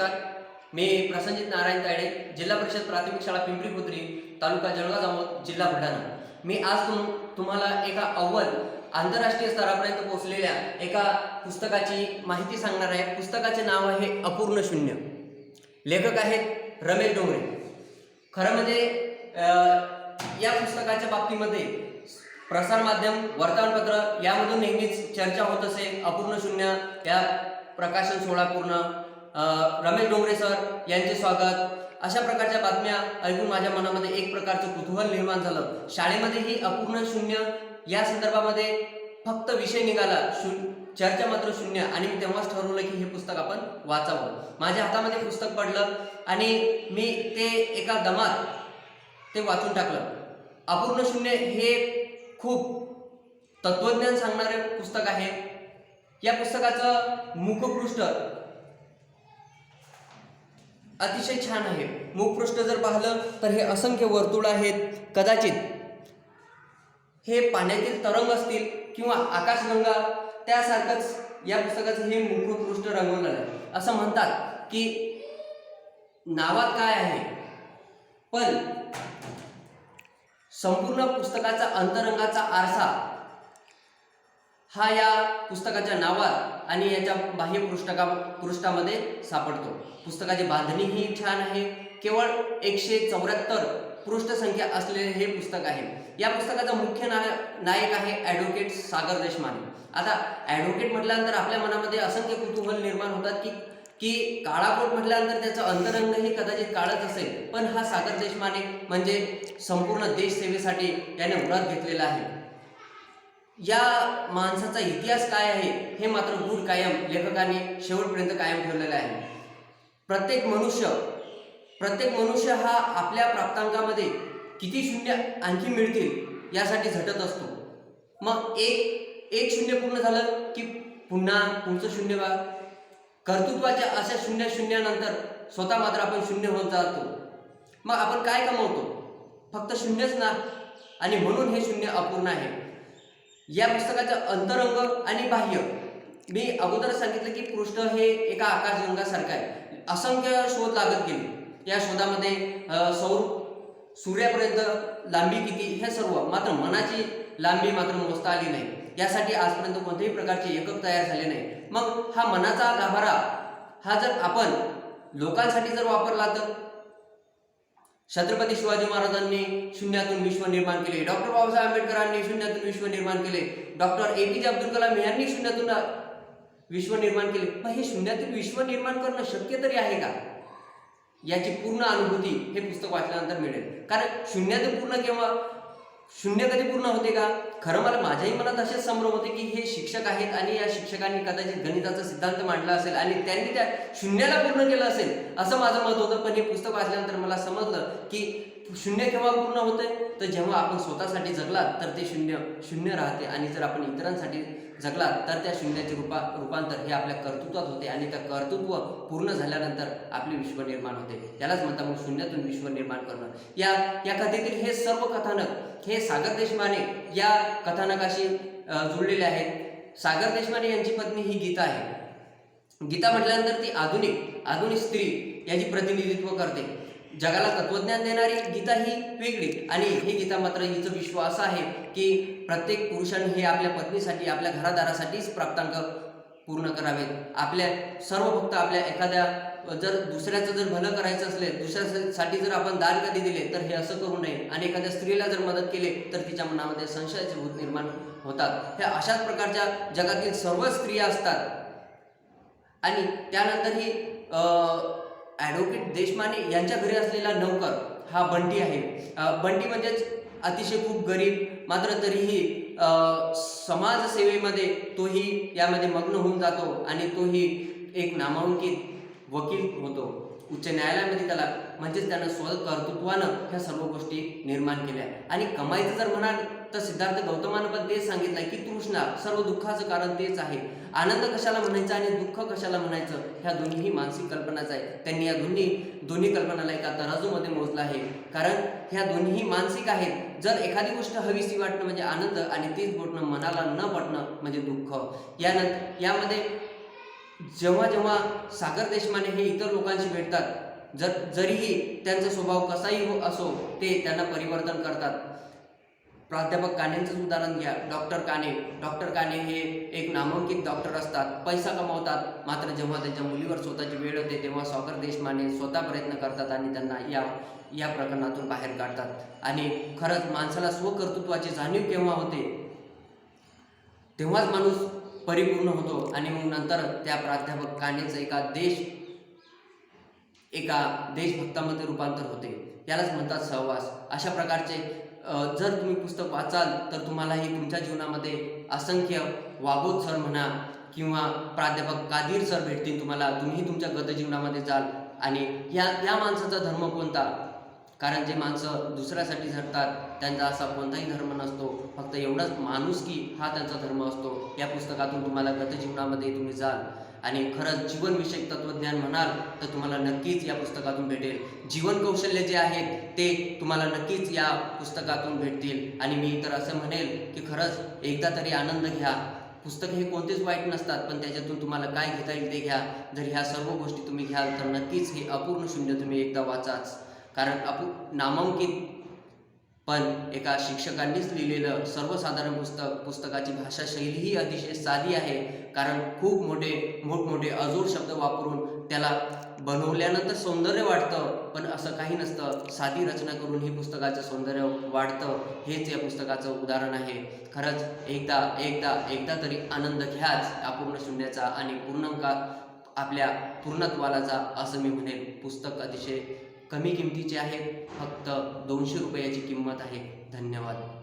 नमस्कार. मी प्रसंजित नारायण तायडे जिल्हा परिषद प्राथमिक शाळा पिंपरी खुत्री तालुका जळगाव जामोद जिल्हा बुलढाणा. मी आज तुम तुम्हाला एका अव्वल आंतरराष्ट्रीय स्तरापर्यंत पोहोचलेल्या एका पुस्तकाची माहिती सांगणार आहे. पुस्तकाचे नाव आहे अपूर्ण शून्य. लेखक आहेत रमेश डोंगरे. खरं म्हणजे या पुस्तकाच्या बाबतीमध्ये प्रसारमाध्यम वर्तमानपत्र यामधून नेहमीच चर्चा होत असे. अपूर्ण शून्य या प्रकाशन सोहळा पूर्ण रमेश डोंगरे सर यांचे स्वागत. अशा प्रकारच्या बातम्या ऐकून माझ्या मनामध्ये एक प्रकारचं कुतूहल निर्माण झालं. शाळेमध्ये ही अपूर्ण शून्य या संदर्भामध्ये फक्त विषय निघाला शून्य चर्चा मात्र शून्य आणि मी तेव्हाच ठरवलं की हे पुस्तक आपण वाचावं. माझ्या हातामध्ये पुस्तक पडलं आणि मी ते एका दमात ते वाचून टाकलं. अपूर्ण शून्य हे खूप तत्वज्ञान सांगणारे पुस्तक आहे. या पुस्तकाचं मुखपृष्ठ अतिशय छान आहे. मुखपृष्ठ जर पाहिलं तर हे असंख्य वर्तुळ आहेत. कदाचित हे पाण्यातील तरंग असतील किंवा आकाशगंगा त्यासारखंच या पुस्तकाचं हे मुखपृष्ठ रंगवलं आहे. असं म्हणतात की नावात काय आहे? पण संपूर्ण पुस्तकाचा अंतरंगाचा आरसा हा या पुस्तकाच्या नावात आणि याच्या बाह्य पृष्ठका पृष्ठामध्ये सापडतो. पुस्तकाची बांधणी ही छान आहे. केवळ एकशे चौऱ्याहत्तर पृष्ठसंख्या असलेले हे पुस्तक आहे. या पुस्तकाचा मुख्य ना नायक आहे ॲडव्होकेट सागर देशमाने. आता ॲडव्होकेट म्हटल्यानंतर आपल्या मनामध्ये असंख्य कुतूहल निर्माण होतात की की काळाकोट म्हटल्यानंतर त्याचं अंतरंगही कदाचित काळच असेल. पण हा सागर देशमाने म्हणजे संपूर्ण देश सेवेसाठी याने व्रत घेतलेला आहे. या माणसाचा इतिहास काय आहे हे मात्र गुढ कायम लेखकाने शेवटपर्यंत कायम ठेवलेलं आहे. प्रत्येक मनुष्य प्रत्येक मनुष्य हा आपल्या प्राप्तांकामध्ये किती शून्य आणखी मिळतील यासाठी झटत असतो. मग एक एक शून्य पूर्ण झालं की पुन्हा पुढचं शून्य बा? कर्तृत्वाच्या अशा शून्य शून्यानंतर स्वतः मात्र आपण शून्य होत जातो. मग आपण काय कमवतो? फक्त शून्यच ना? आणि म्हणून हे शून्य अपूर्ण आहे. या पुस्तकाचं अंतरंग आणि बाह्य. मी अगोदर सांगितलं की पृष्ठ हे एका आकाशगंगासारखं आहे. असंख्य शोध लागत गेले. या शोधामध्ये सौर सूर्यापर्यंत लांबी किती हे सर्व मात्र मनाची लांबी मात्र मोजता आली नाही. यासाठी आजपर्यंत कोणत्याही प्रकारचे एकक तयार झाले नाही. मग हा मनाचा गाभारा हा जर आपण लोकांसाठी जर वापरला तर? छत्रपती शिवाजी महाराजांनी शून्यातून विश्व निर्माण केले. डॉक्टर बाबासाहेब आंबेडकरांनी शून्यातून विश्व निर्माण केले. डॉक्टर ए पी जे अब्दुल कलाम यांनी शून्यातून विश्व निर्माण केले. पण हे शून्यातून विश्व निर्माण करणं शक्य तरी आहे का? याची पूर्ण अनुभूती हे पुस्तक वाचल्यानंतर मिळेल. कारण शून्यातून पूर्ण केव्हा? शून्य कधी पूर्ण होते का? खरं मला माझ्याही मनात असेच संभ्रम होते की हे शिक्षक आहेत आणि या शिक्षकांनी कदाचित गणिताचा सिद्धांत मांडला असेल आणि त्यांनी त्या शून्याला पूर्ण केलं असेल असं माझं मत होतं. पण हे पुस्तक वाचल्यानंतर मला समजलं की शून्य केव्हा पूर्ण होते तर जेव्हा आपण स्वतःसाठी जगलात तर ते शून्य शून्य राहते. आणि जर आपण इतरांसाठी जगलात तर त्या शून्याचे रूपा रूपांतर हे आपल्या कर्तृत्वात होते. आणि त्या कर्तृत्व पूर्ण झाल्यानंतर आपले विश्व निर्माण होते. यालाच म्हणतात मग शून्यातून विश्व निर्माण करणं. या या कथेतील हे सर्व कथानक हे सागर देशमाने या कथानकाशी जोडलेले जुळलेले आहेत. सागर देशमाने यांची पत्नी ही गीता आहे. गीता म्हटल्यानंतर ती आधुनिक आधुनिक स्त्री याची प्रतिनिधित्व करते. जगाला तत्वज्ञान देणारी गीता ही वेगळी. आणि ही गीता मात्र हिचं विश्व असं आहे की प्रत्येक पुरुषाने हे आपल्या पत्नीसाठी आपल्या घरादारासाठीच प्राप्तांक पूर्ण करावेत. आपल्या सर्व फक्त आपल्या एखाद्या जर दुसऱ्याचं जर भलं करायचं असले दुसऱ्यासाठी जर आपण दान कधी दिले तर हे असं करू नये. आणि एखाद्या स्त्रीला जर मदत केली तर तिच्या मनामध्ये संशयाचे भूत निर्माण होतात. ह्या अशाच प्रकारच्या जगातील सर्व स्त्रिया असतात. आणि त्यानंतर ही ॲडव्होकेट देशमाने यांच्या घरी असलेला नौकर हा बंटी आहे. बंटी म्हणजेच अतिशय खूप गरीब मात्र तरीही समाजसेवेमध्ये तोही यामध्ये मग्न होऊन जातो आणि तोही एक नामांकित वकील होतो. उच्च न्यायालयामध्ये त्याला म्हणजेच त्यानं स्वकर्तृत्वानं ह्या सर्व गोष्टी निर्माण केल्या. आणि कमाईचं जर म्हणाल तर सिद्धार्थ गौतमानं पण तेच सांगितलंय की तृष्णा सर्व दुःखाचं कारण तेच आहे. आनंद कशाला म्हणायचं आणि दुःख कशाला म्हणायचं ह्या दोन्ही मानसिक कल्पनाच आहे त्यांनी या दोन्ही दोन्ही कल्पनाला एका तराजूमध्ये मोजलं आहे. कारण ह्या दोन्ही मानसिक आहेत. जर एखादी गोष्ट हवीशी वाटणं म्हणजे आनंद आणि तीच गोष्ट मनाला न पटणं म्हणजे दुःख. यानंतर यामध्ये जेव्हा जेव्हा सागर देशमाने हे इतर लोकांशी भेटतात जर जरीही त्यांचा स्वभाव कसाही हो असो ते त्यांना परिवर्तन करतात. प्राध्यापक कानेंचंच उदाहरण घ्या. डॉक्टर काने डॉक्टर काने हे एक नामांकित डॉक्टर असतात. पैसा कमावतात. मात्र जेव्हा त्यांच्या मुलीवर स्वतःची वेळ होते तेव्हा सागर देशमाने स्वतः प्रयत्न करतात आणि त्यांना या या प्रकरणातून बाहेर काढतात. आणि खरंच माणसाला स्वकर्तृत्वाची जाणीव केव्हा होते? तेव्हाच माणूस परिपूर्ण होतो आणि मग नंतर त्या प्राध्यापक कानेचं एका देश एका देशभक्तामध्ये रूपांतर होते. यालाच म्हणतात सहवास. अशा प्रकारचे जर तुम्ही पुस्तक वाचाल तर तुम्हालाही तुमच्या जीवनामध्ये असंख्य वागोत सर म्हणा किंवा प्राध्यापक कादीर सर भेटतील तुम्हाला. तुम्ही तुमच्या गतजीवनामध्ये जाल. आणि या या माणसाचा धर्म कोणता? कारण जे माणसं दुसऱ्यासाठी झटतात त्यांचा असा कोणताही धर्म नसतो. फक्त एवढंच माणुसकी हा त्यांचा धर्म असतो. या पुस्तकातून तुम्हाला गत जीवनामध्ये तुम्ही जाल. आणि खरंच जीवनविषयक तत्वज्ञान म्हणाल तर तुम्हाला नक्कीच या पुस्तकातून भेटेल. जीवन कौशल्य जे आहेत ते तुम्हाला नक्कीच या पुस्तकातून भेटतील. आणि मी तर असं म्हणेल की खरंच एकदा तरी आनंद घ्या. पुस्तक हे कोणतेच वाईट नसतात पण त्याच्यातून तुम्हाला काय घेता येईल ते घ्या. जर ह्या सर्व गोष्टी तुम्ही घ्याल तर नक्कीच हे अपूर्ण शून्य तुम्ही एकदा वाचाच. कारण आपण नामांकित पण एका शिक्षकांनीच लिहिलेलं सर्वसाधारण पुस्तक पुस्तकाची भाषा शैलीही अतिशय साधी आहे. कारण खूप मोठे मोठमोठे अजोड शब्द वापरून त्याला बनवल्यानंतर सौंदर्य वाढतं पण असं काही नसतं. साधी रचना करून ही पुस्तकाचं सौंदर्य वाढतं हेच या पुस्तकाचं उदाहरण आहे. खरंच एकदा एकदा एकदा तरी आनंद घ्याच अपूर्ण शून्याचा आणि पूर्णका आपल्या पूर्णत्वालाचा असं मी म्हणेन. पुस्तक अतिशय कमी किमतीचे आहेत. फक्त दोनशे रुपयाची किंमत आहे. धन्यवाद.